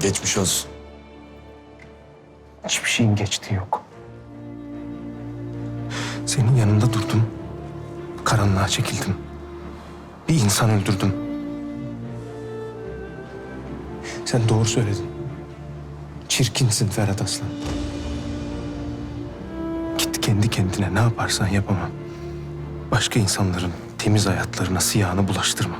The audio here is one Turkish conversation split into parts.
Geçmiş olsun. Hiçbir şeyin geçtiği yok. Senin yanında durdum. Karanlığa çekildim. Bir insan öldürdüm. Sen doğru söyledin. Çirkinsin Ferhat Aslan. Git kendi kendine ne yaparsan yapamam. Başka insanların temiz hayatlarına siyahını bulaştırma.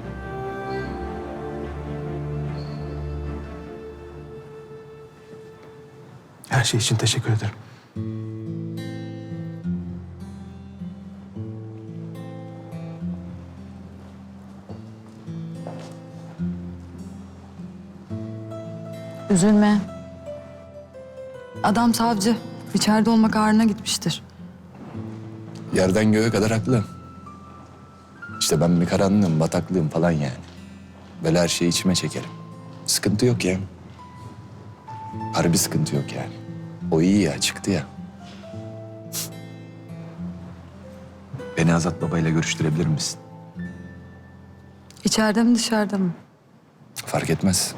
Her şey için teşekkür ederim. Üzülme. Adam savcı. İçeride olmak ağrına gitmiştir. Yerden göğe kadar haklı. İşte ben bir karanlığım, bataklığım falan yani. Böyle her şeyi içime çekerim. Sıkıntı yok ya. Harbi sıkıntı yok yani. O iyi ya, çıktı ya. Beni Azat babayla görüştürebilir misin? İçeride mi dışarıda mı? Fark etmez.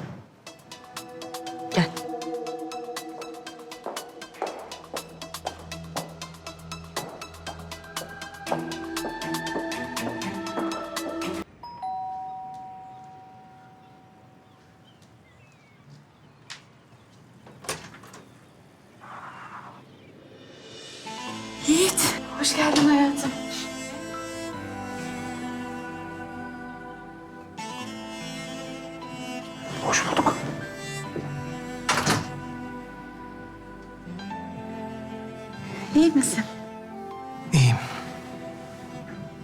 Hoş geldin hayatım. Hoş bulduk. İyi misin? İyiyim.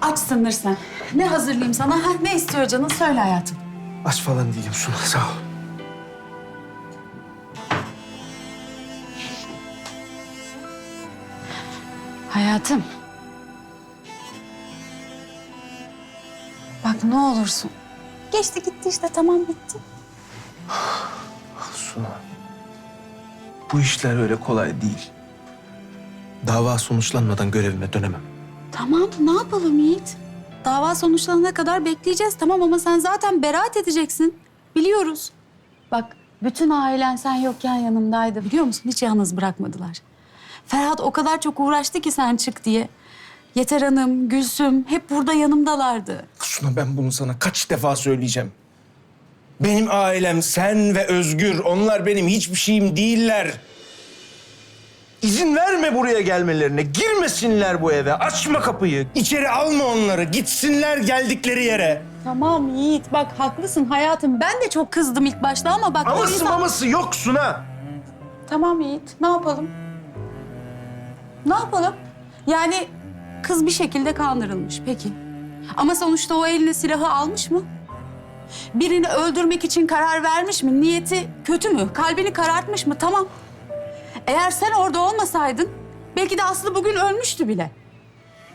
Açsındır sen. Ne hazırlayayım sana? Ha, ne istiyor canın? Söyle hayatım. Aç falan değilim Suna. Sağ ol. Hayatım. Bak ne olursun. Geçti gitti işte tamam bitti. Suna. Bu işler öyle kolay değil. Dava sonuçlanmadan görevime dönemem. Tamam ne yapalım Yiğit? Dava sonuçlanana kadar bekleyeceğiz tamam ama sen zaten beraat edeceksin. Biliyoruz. Bak bütün ailen sen yokken yanımdaydı biliyor musun? Hiç yalnız bırakmadılar. Ferhat o kadar çok uğraştı ki sen çık diye. Yeter Hanım, Gülsüm hep burada yanımdalardı. Suna ben bunu sana kaç defa söyleyeceğim. Benim ailem sen ve Özgür. Onlar benim hiçbir şeyim değiller. İzin verme buraya gelmelerine. Girmesinler bu eve. Açma kapıyı. İçeri alma onları. Gitsinler geldikleri yere. Tamam Yiğit bak haklısın hayatım. Ben de çok kızdım ilk başta ama bak o Aması insan... maması yok Suna. Tamam Yiğit ne yapalım? Ne yapalım? Yani kız bir şekilde kandırılmış peki. Ama sonuçta o eline silahı almış mı? Birini öldürmek için karar vermiş mi? Niyeti kötü mü? Kalbini karartmış mı? Tamam. Eğer sen orada olmasaydın belki de Aslı bugün ölmüştü bile.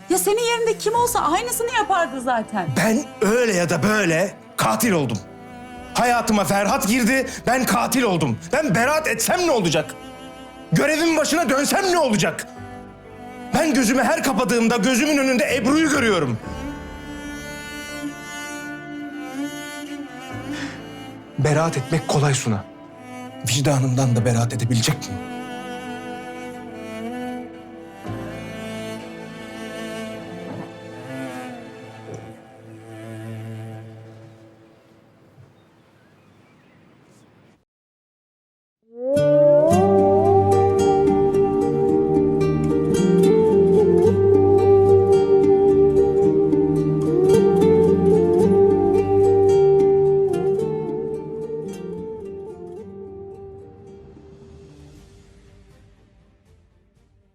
Ya senin yerinde kim olsa aynısını yapardı zaten. Ben öyle ya da böyle katil oldum. Hayatıma Ferhat girdi, ben katil oldum. Ben beraat etsem ne olacak? Görevimin başına dönsem ne olacak? Ben gözümü her kapadığımda gözümün önünde Ebru'yu görüyorum. Beraat etmek kolay Suna. Vicdanımdan da beraat edebilecek miyim?